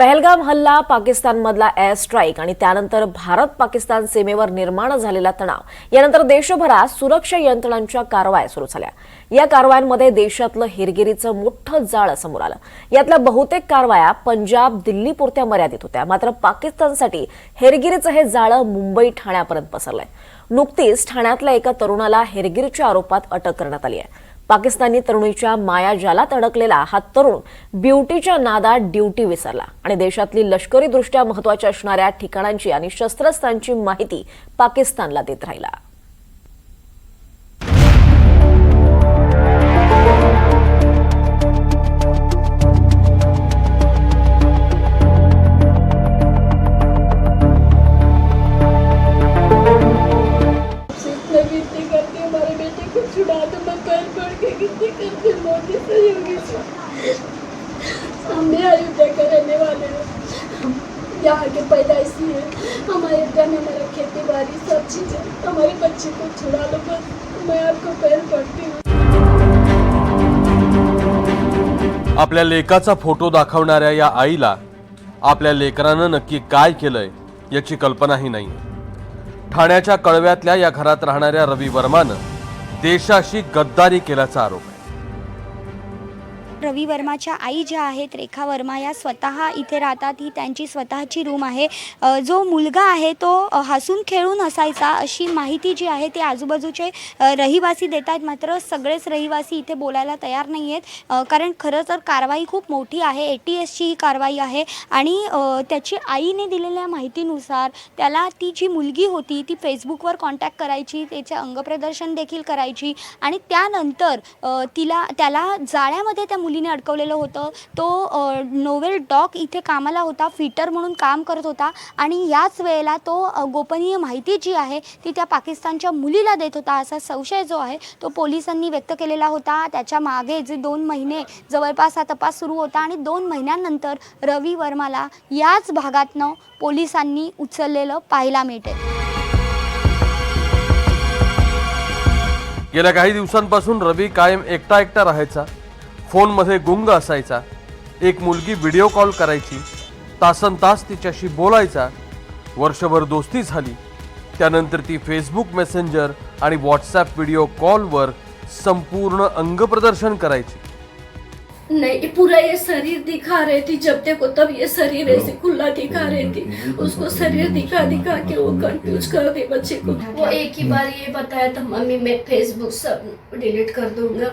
पहलगाम हल्ला पाकिस्तानमधला air strike आणि त्यानंतर भारत पाकिस्तान सीमेवर निर्माण झालेला तणाव. यानंतर देशभरात सुरक्षा यंत्रणांच्या कारवाया सुरू झाल्या. या कारवायांमध्ये देशातलं हेरगिरीचं मोठं जाळ समोर आलं. यातल्या बहुतेक कारवाया पंजाब दिल्लीपुरत्या मर्यादित होत्या. मात्र पाकिस्तानसाठी हेरगिरीचं हे जाळं मुंबई ठाण्यापर्यंत पसरलंय. नुकतीच ठाण्यातल्या एका तरुणाला हेरगिरीच्या आरोपात अटक करण्यात आली आहे. पाकिस्तानी तरुणीच्या मायाजालात अडकलेला हा तरुण ब्युटीच्या नादात ड्युटी विसरला. आणि देशातली लष्करीदृष्ट्या महत्त्वाच्या असणाऱ्या ठिकाणांची आणि शस्त्रस्त्रांची माहिती पाकिस्तानला देत राहिला. यहाँ के पैदाइशी है हमारे घर में हमारा खेती बाड़ी सब चीज़ है हमारे बच्चे को छुड़ा लो बस मैं आपको पैर पड़ती हूँ। आपल्या लेकाचा फोटो दाखवणाऱ्या या आईला आपल्या लेकरानं नक्की काय केलंय याची कल्पनाही नाही. ठाण्याच्या कळव्यातल्या या घरात राहणाऱ्या रवी वर्मानं देशाशी गद्दारी केल्याचा आरोप. रवी वर्माच्या आई ज्या आहेत रेखा वर्मा या स्वतः इथे राहतात. ही त्यांची स्वतःची रूम आहे. जो मुलगा आहे तो हसून खेळून असायचा अशी माहिती जी आहे ती आजूबाजूचे रहिवासी देत आहेत मात्र सगळेच रहिवासी इथे बोलायला तयार नाही आहेत कारण खरं तर कारवाई खूप मोठी आहे. ए टी एसची ही कारवाई आहे. आणि त्याची आईने दिलेल्या माहितीनुसार त्याला ती जी मुलगी होती ती फेसबुकवर कॉन्टॅक्ट करायची त्याचे अंगप्रदर्शन देखील करायची आणि त्यानंतर तिला त्याला जाळ्यामध्ये त्या मुलीने अडकवलेलं होतं. तो नोवेल डॉक इथे कामाला होता फिटर म्हणून काम करत होता आणि याच वेळेला तो गोपनीय माहिती जी आहे ती त्या पाकिस्तानच्या मुलीला देत होता असा संशय जो आहे तो पोलिसांनी व्यक्त केलेला होता. त्याच्यामागे जे दोन महिने जवळपास हा तपास सुरू होता आणि दोन महिन्यांनंतर रवी वर्माला याच भागातनं पोलिसांनी उचललेलं पाहायला मिळते गेल्या काही दिवसांपासून रवी कायम एकटा एकटा राहायचा. फोनमध्ये गुंग असायचा. एक मुलगी व्हिडिओ कॉल करायची. तासन तास तिच्याशी बोलायचा. वर्षभर दोस्ती झाली. त्यानंतर ती फेसबुक मेसेंजर आणि व्हॉट्सॲप व्हिडिओ कॉलवर संपूर्ण अंगप्रदर्शन करायची. नहीं पूरा ये शरीर दिखा रही थी जब देखो तब ये शरीर ऐसे खुला दिखा रही थी। उसको शरीर दिखा दिखा के वो कंफ्यूज कर दे बच्चे को। वो एक ही बार ये बताया था मम्मी मैं फेसबुक सब डिलीट कर दूंगा।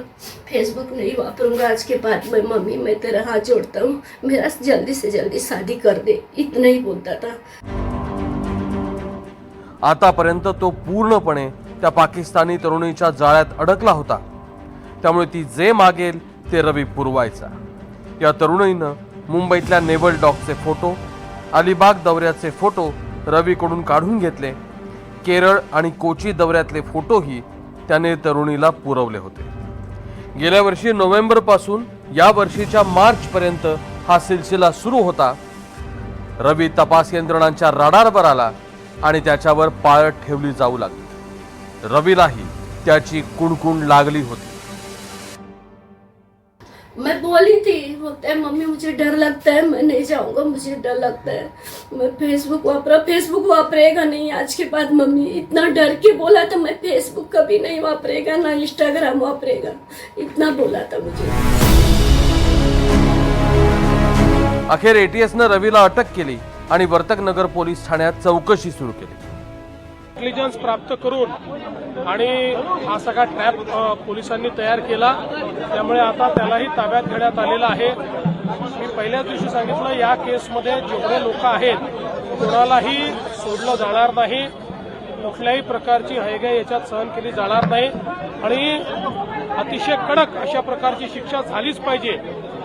फेसबुक नहीं वापरूंगा आज के बाद मैं मम्मी मैं तेरा हाथ जोड़ता हूँ। मेरा जल्दी से जल्दी शादी कर दे। इतना ही बोलता था। आतापर्यंत तो पूर्णपणे त्या पाकिस्तानी तरुणीच्या जाळ्यात अडकला होता. त्यामुळे ती जे मागेल ते रवी पुरवायचा. या तरुणीनं मुंबईतल्या नेवल डॉकचे फोटो अलिबाग दौऱ्याचे फोटो रवीकडून काढून घेतले. केरळ आणि कोची दौऱ्यातले फोटोही त्याने तरुणीला पुरवले होते. गेल्या वर्षी नोव्हेंबरपासून या वर्षीच्या मार्चपर्यंत हा सिलसिला सुरू होता. रवी तपास यंत्रणांच्या रडारवर आला आणि त्याच्यावर पाळत ठेवली जाऊ लागली. रवीलाही त्याची कुणकुण लागली होती. मैं बोली थी बोलते हैं मम्मी मुझे डर लगता है मैं नहीं जाऊंगा मुझे डर लगता है। मैं फेसबुक वापरा फेसबुक वापरेगा नहीं आज के बाद मम्मी इतना डर के बोला था मैं फेसबुक कभी नहीं वापरेगा ना इंस्टाग्राम वापरेगा। इतना बोला था मुझे। अखेर एटीएसनं रवीला अटक केली आणि वर्तक नगर पोलीस ठाण्यात चौकशी सुरू केली. इंटेलिजन्स प्राप्त करून आणि हा सगळा ट्रॅप पोलिसांनी तयार केला. त्यामुळे आता त्यालाही ताब्यात घेण्यात आलेला आहे. मी पहिल्याच दिवशी सांगितलं या केसमध्ये जेवढे लोक आहेत कोणालाही सोडलं जाणार नाही. कुठल्याही प्रकारची हयगय याच्यात सहन केली जाणार नाही. आणि अतिशय कडक अशा प्रकारची शिक्षा झालीच पाहिजे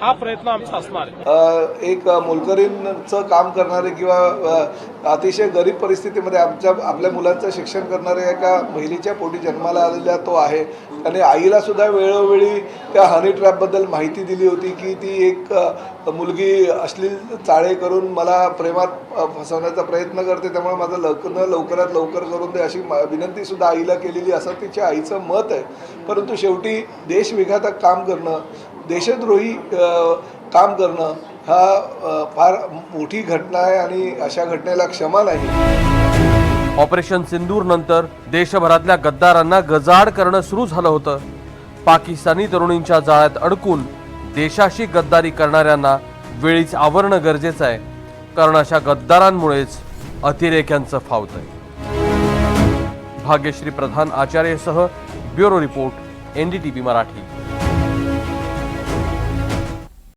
हा प्रयत्न आमचा असणार आहे. एक मोलकरीणचं काम करणारे किंवा अतिशय गरीब परिस्थितीमध्ये आमच्या आपल्या मुलांचं शिक्षण करणाऱ्या एका महिलेच्या पोटी जन्माला आलेला तो आहे. आणि आईला सुद्धा वेळोवेळी त्या हनी ट्रॅपबद्दल माहिती दिली होती की ती एक मुलगी अश्लील चाळे करून मला प्रेमात फसवण्याचा प्रयत्न करते. त्यामुळे माझं लग्न लवकरात लवकर करून दे अशी विनंतीसुद्धा आईला केलेली असं तिच्या आईचं मत आहे. परंतु शेवटी देशविघातक काम करणं देशद्रोही काम करणं हा फार मोठी घटना आहे आणि अशा घटनेला क्षमा नाही. ऑपरेशन सिंदूर नंतर देशभरातल्या गद्दारांना गजाड करणं सुरू झालं होतं. पाकिस्तानी तरुणींच्या जाळ्यात अडकून देशाशी गद्दारी करणाऱ्यांना वेळीच आवरणं गरजेचं आहे. कारण अशा गद्दारांमुळेच अतिरेक्यांचं फावतंय. भाग्यश्री प्रधान आचार्यसह ब्युरो रिपोर्ट एनडीटीव्ही मराठी.